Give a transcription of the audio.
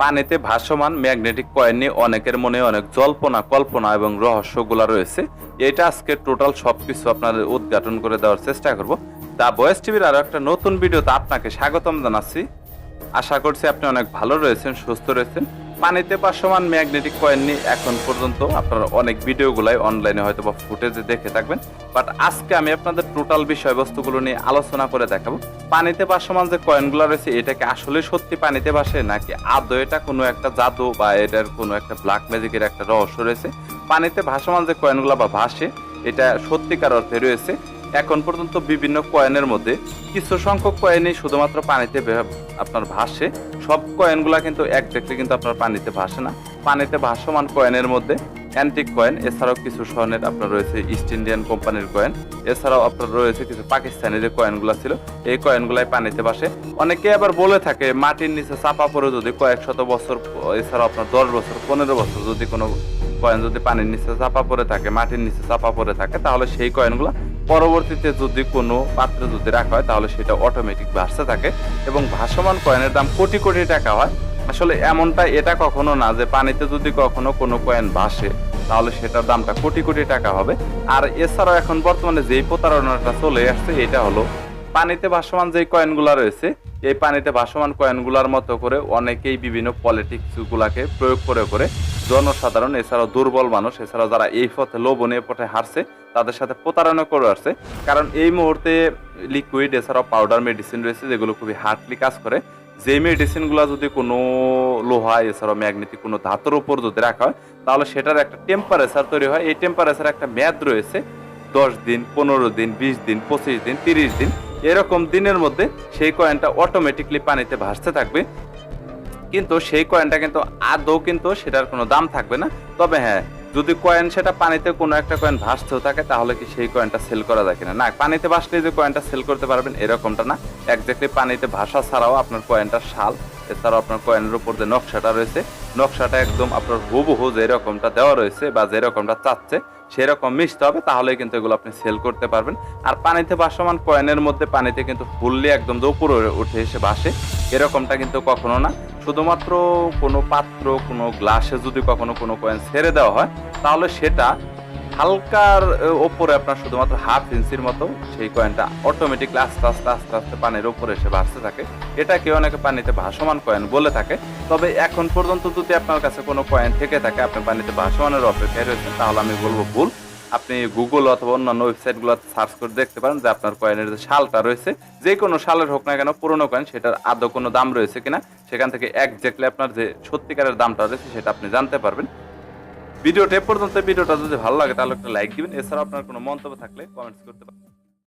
পানিতে ভাসমান magnetic coin নিয়ে অনেকের মনে অনেক জল্পনা, কল্পনা এবং রহস্যগুলা রয়েছে। এটা আজকে টোটাল সবকিছু আপনাদের উদ্ঘাটন করে দেওয়ার চেষ্টা করব। দা বয়েস টিভির আরও একটা নতুন ভিডিওতে আপনাকে স্বাগতম জানাচ্ছি। আশা করছি আপনি অনেক ভালো রয়েছেন, সুস্থ রয়েছেন। পানিতে ভাসমান ম্যাগনেটিক কয়েন নিয়ে এখন পর্যন্ত আপনারা অনেক ভিডিওগুলাই অনলাইনে হয়তো বা ফুটেজে দেখে থাকবেন। বাট আজকে আমি আপনাদের টোটাল বিষয়বস্তুগুলো নিয়ে আলোচনা করে দেখাবো। পানিতে ভাসমান যে কয়েনগুলো রয়েছে এটাকে আসলে সত্যি পানিতে ভাসে, নাকি আদৌ এটা কোনো একটা জাদু বা এটার কোনো একটা ব্ল্যাক ম্যাজিকের একটা রহস্য রয়েছে? পানিতে ভাসমান যে কয়েনগুলো বা ভাসে, এটা সত্যিকার অর্থে রয়েছে। এখন পর্যন্ত বিভিন্ন কয়েনের মধ্যে কিছু সংখ্যক কয়েনই শুধুমাত্র পানিতে আপনার ভাসে। সব কয়েনগুলা কিন্তু একজাক্টলি কিন্তু আপনার পানিতে ভাসে না। পানিতে ভাসমান কয়েনের মধ্যে অ্যান্টিক কয়েন এছাড়াও কিছু স্বর্ণের আপনার রয়েছে ইস্ট ইন্ডিয়ান কোম্পানির কয়েন এছাড়াও আপনার রয়েছে কিছু পাকিস্তানি যে কয়েনগুলো ছিল, এই কয়েনগুলাই পানিতে ভাসে। অনেকে আবার বলে থাকে, মাটির নিচে চাপা পড়ে যদি কয়েক শত বছর, এছাড়াও আপনার দশ বছর, পনেরো বছর যদি কোনো কয়েন যদি পানির নিচে চাপা পড়ে থাকে, মাটির নিচে চাপা পড়ে থাকে, তাহলে সেই কয়েনগুলো পরবর্তীতে যদি কোনো পাত্রে যদি রাখা হয়, তাহলে সেটা অটোমেটিক ভাসতে থাকে এবং ভাসমান কয়েনের দাম কোটি কোটি টাকা হয়। আসলে এমনটা এটা কখনো না যে পানিতে যদি কখনো কোনো কয়েন ভাসে, তাহলে সেটার দামটা কোটি কোটি টাকা হবে। আর এছাড়াও এখন বর্তমানে যেই প্রতারণাটা চলে আসছে, এটা হলো পানিতে ভাসমান যেই কয়েনগুলো রয়েছে, এই পানিতে ভাসমান কয়েনগুলোর মতো করে অনেকেই বিভিন্ন পলিটিক্স গুলাকে প্রয়োগ করে করে জনসাধারণ, এছাড়াও দুর্বল মানুষ, এছাড়াও যারা এই পথে লোভনীয় পথে হারছে তাদের সাথে প্রতারণা করে আসছে। কারণ এই মুহূর্তে লিকুইড এছাড়াও পাউডার মেডিসিন রয়েছে, যেগুলো খুবই হার্ডলি কাজ করে। যে মেডিসিনগুলো যদি কোনো লোহা, এছাড়াও ম্যাগনেটিক কোনো ধাতুর উপর যদি রাখা হয়, তাহলে সেটার একটা টেম্পারেচার তৈরি হয়। এই টেম্পারেচার একটা মেয়াদ রয়েছে দশ দিন, পনেরো দিন, বিশ দিন, পঁচিশ দিন, তিরিশ দিন। এরকম দিনের মধ্যে সেই কয়েনটা অটোমেটিকলি পানিতে ভাসতে থাকবে। কিন্তু সেই কয়েনটা কিন্তু আদৌ কিন্তু সেটার কোনো দাম থাকবে না। তবে হ্যাঁ যদি কয়েন সেটা পানিতে কোনো একটা কয়েন ভাসতেও থাকে, তাহলে কি সেই কয়েনটা সেল করা যায় কিনা? না, পানিতে ভাসলে যে কয়েনটা সেল করতে পারবেন এরকমটা না। একজাক্টলি পানিতে ভাসা ছাড়াও আপনার কয়েনটার শাল, এছাড়াও আপনার কয়েনের উপর যে নকশাটা রয়েছে, নকশাটা একদম আপনার হুবহু যেরকমটা দেওয়া রয়েছে বা যেরকমটা চাচ্ছে, সেরকম মিশতে হবে তাহলে কিন্তু এগুলো আপনি সেল করতে পারবেন। আর পানিতে ভাসমান কয়েনের মধ্যে পানিতে কিন্তু ফুললি একদম যে উপরে উঠে এসে ভাসে, এরকমটা কিন্তু কখনো না। শুধুমাত্র কোনো পাত্র, কোনো গ্লাসে যদি কখনো কোনো কয়েন ছেড়ে দেওয়া হয়, তাহলে সেটা হালকার ওপরে আপনার শুধুমাত্র হাফ ইঞ্চির মতো সেই কয়েনটা অটোমেটিকলি আস্তে আস্তে আস্তে আস্তে পানির ওপরে এসে ভাসতে থাকে। এটাকে অনেকে পানিতে ভাসমান কয়েন বলে থাকে। তবে এখন পর্যন্ত যদি আপনার কাছে কোনো কয়েন থেকে থাকে, আপনি পানিতে ভাসমানের অপেক্ষায় রয়েছেন, তাহলে আমি বলব ভুল। আপনি গুগল অথবা অন্যান্য ওয়েবসাইটগুলো সার্চ করে দেখতে পারেন যে আপনার কয়েনের যে শালটা রয়েছে, যে কোনো শালের হোক না কেন, পুরনো কয়েন সেটার আদৌ কোনো দাম রয়েছে কিনা, সেখান থেকে একজাক্টলি আপনার যে সত্যিকারের দামটা রয়েছে সেটা আপনি জানতে পারবেন। ভিডিওটা পর্যন্ত, ভিডিওটা যদি ভালো লাগে তাহলে একটা লাইক দিবেন। এছাড়া আপনার কোনো মন্তব্য থাকলে কমেন্টস করতে পারেন।